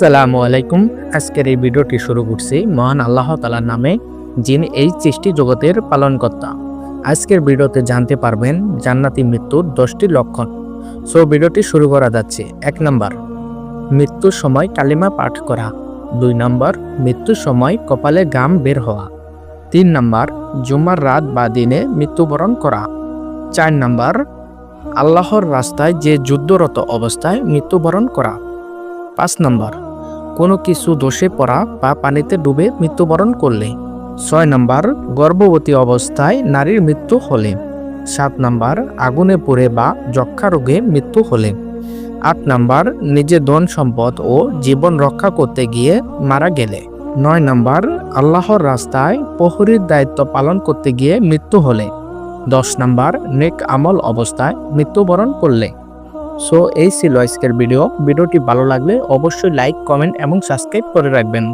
আসসালামু আলাইকুম। আজকের এই ভিডিওটি শুরু করছি মহান আল্লাহ তালার নামে, যিনি এই সৃষ্টি জগতের পালনকর্তা। আজকের ভিডিওতে জানতে পারবেন জান্নাতি মৃত্যুর দশটি লক্ষণ। সো ভিডিওটি শুরু করা যাচ্ছে। এক নম্বর, মৃত্যুর সময় কালিমা পাঠ করা। দুই নম্বর, মৃত্যুর সময় কপালে গাম বের হওয়া। তিন নম্বর, জুমার রাত বা দিনে মৃত্যুবরণ করা। চার নম্বর, আল্লাহর রাস্তায় যে যুদ্ধরত অবস্থায় মৃত্যুবরণ করা। পাঁচ নম্বর কোনো কিছু দোষে পড়া বা পানিতে ডুবে মৃত্যুবরণ করলে। ছয় নম্বর, গর্ভবতী অবস্থায় নারীর মৃত্যু হলে। সাত নম্বর, আগুনে পুড়ে বা যক্ষা রোগে মৃত্যু হলে। আট নম্বর নিজের ধন সম্পদ ও জীবন রক্ষা করতে গিয়ে মারা গেলে। নয় নম্বর, আল্লাহর রাস্তায় প্রহরীর দায়িত্ব পালন করতে গিয়ে মৃত্যু হলে। দশ নম্বর, নেক আমল অবস্থায় মৃত্যুবরণ করলে। সো এই ছিল আজকের ভিডিও ভিডিওটি ভালো লাগলে অবশ্যই লাইক কমেন্ট এবং সাবস্ক্রাইব করে রাখবেন।